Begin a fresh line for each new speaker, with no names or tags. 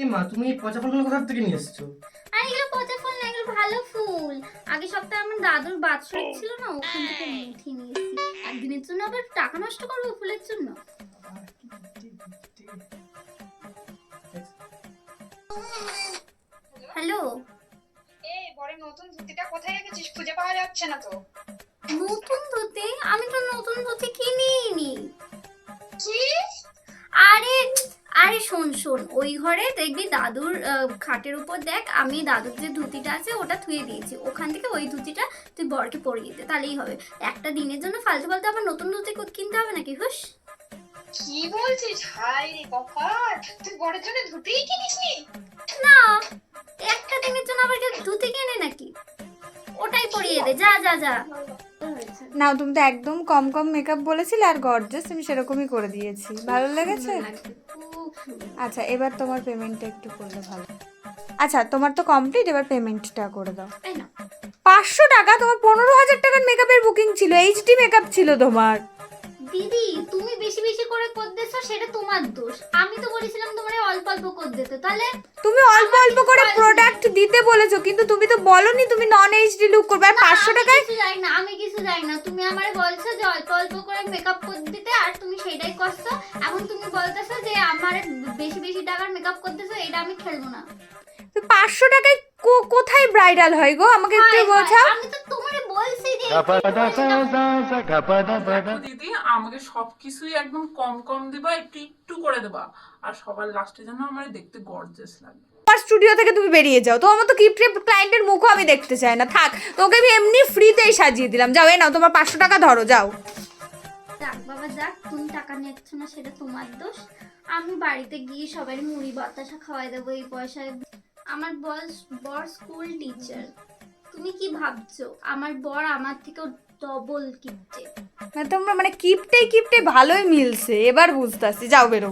এ মা তুমি এই পচা ফলগুলো কোথা থেকে নিয়ে এসছো?
আর এগুলো পচা ফুল না এগুলো ভালো ফুল। আগে সপ্তাহে আমার দাদুর বাৎসরিক ছিল না ওখান থেকে উঠিয়ে নিয়েছি একদিনের জন্য আবার টাকা নষ্ট করব ফুলের জন্য? হ্যালো?
এই বড় নতুন ধুতিটা কোথায় রেখেছিস? খুঁজে পাওয়া যাচ্ছে না তো।
নতুন ধুতি? আমি তো শোন শোন ওই ঘরে দেখবি দাদুর খাটের উপর দেখ আমি দাদুর যে ধুতিটা আছে ওটা ধুয়ে দিয়েছি। ওখান থেকে ওই ধুতিটা তুই বরকে পরিয়ে দে তাহলেই হবে। একটা দিনের জন্য ফালতু ফালতু আবার নতুন ধুতি কিনতে হবে নাকি হুস
কি বলছিস? হাই রে কপাল তুই বড়ের জন্য ধুতিই কিনিসনি?
না একটা দিনের জন্য আবার কেউ ধুতি কেনে নাকি? ওটাই পরিয়ে দে যা যা যা।
না তুমি তো একদম কম কম মেকআপ বলেছিলে আর গর্জাস আমি সেরকমই করে দিয়েছি। ভালো লেগেছে। আচ্ছা এবার তোমার পেমেন্টটা একটু করলে ভালো। আচ্ছা তোমার তো কমপ্লিট এবার পেমেন্টটা করে দাও।
তাই না
পাঁচশো টাকা তোমার পনেরো হাজার টাকার মেকআপের বুকিং ছিল এইচডি মেকআপ ছিল তোমার।
দিদি তুমি বেশি বেশি করে কর দিছো সেটা তোমার দোষ। আমি তো বলেছিলাম তোমার অল্প অল্প কর দিতে। তাহলে
তুমি অল্প অল্প করে প্রোডাক্ট দিতে বলেছ কিন্তু তুমি তো বলনি তুমি নন এইচডি লুক করবে। আর
না,
পাঁচশো
আমি
টাকায়
কিছু জানি না আমি কিছু জানি না। তুমি আমারে বলছো যে অল্প অল্প করে মেকআপ করে দিতে আর তুমি সেটাই করছ। এখন তুমি বলতেছো যে বেশি বেশি টাকার মেকআপ করতেছো এটা আমি খেলব না।
তো পাঁচশো টাকায় কোথায় ব্রাইডাল হয় গো? আমাকে একটু বোঝাও।
আমি তো তোমারে বলছি যে
দিদি আমাকে সবকিছুই একদম কম কম দিবা একটু একটু করে দেবা। আর সবার লাস্টে যেন আমার দেখতে গর্জেস লাগে।
আমার স্টুডিও থেকে তুমি বেরিয়ে যাও। তো আমার তো গিফট ক্লায়েন্টের মুখও আমি দেখতে চাই না। থাক তোকে আমি এমনি ফ্রিতেই সাজিয়ে দিলাম। যাও এ নাও তোমার পাঁচশো টাকা ধরো যাও।
যাক বাবা যাক তুমি টাকা নিচ্ছ না সেটা তোমার দোষ। আমি বাড়িতে গিয়ে সবাই মুড়ি বাতাসা খাওয়াই দেবো, এই পয়সায়। আমার বয়স, বর স্কুল টিচার তুমি কি ভাবছ? আমার বর আমার থেকেও ডবল কিপটে
না তোমরা মানে কিপটে কিপটে ভালোই মিলছে। এবার বুঝতে আসছি যাও বেরো।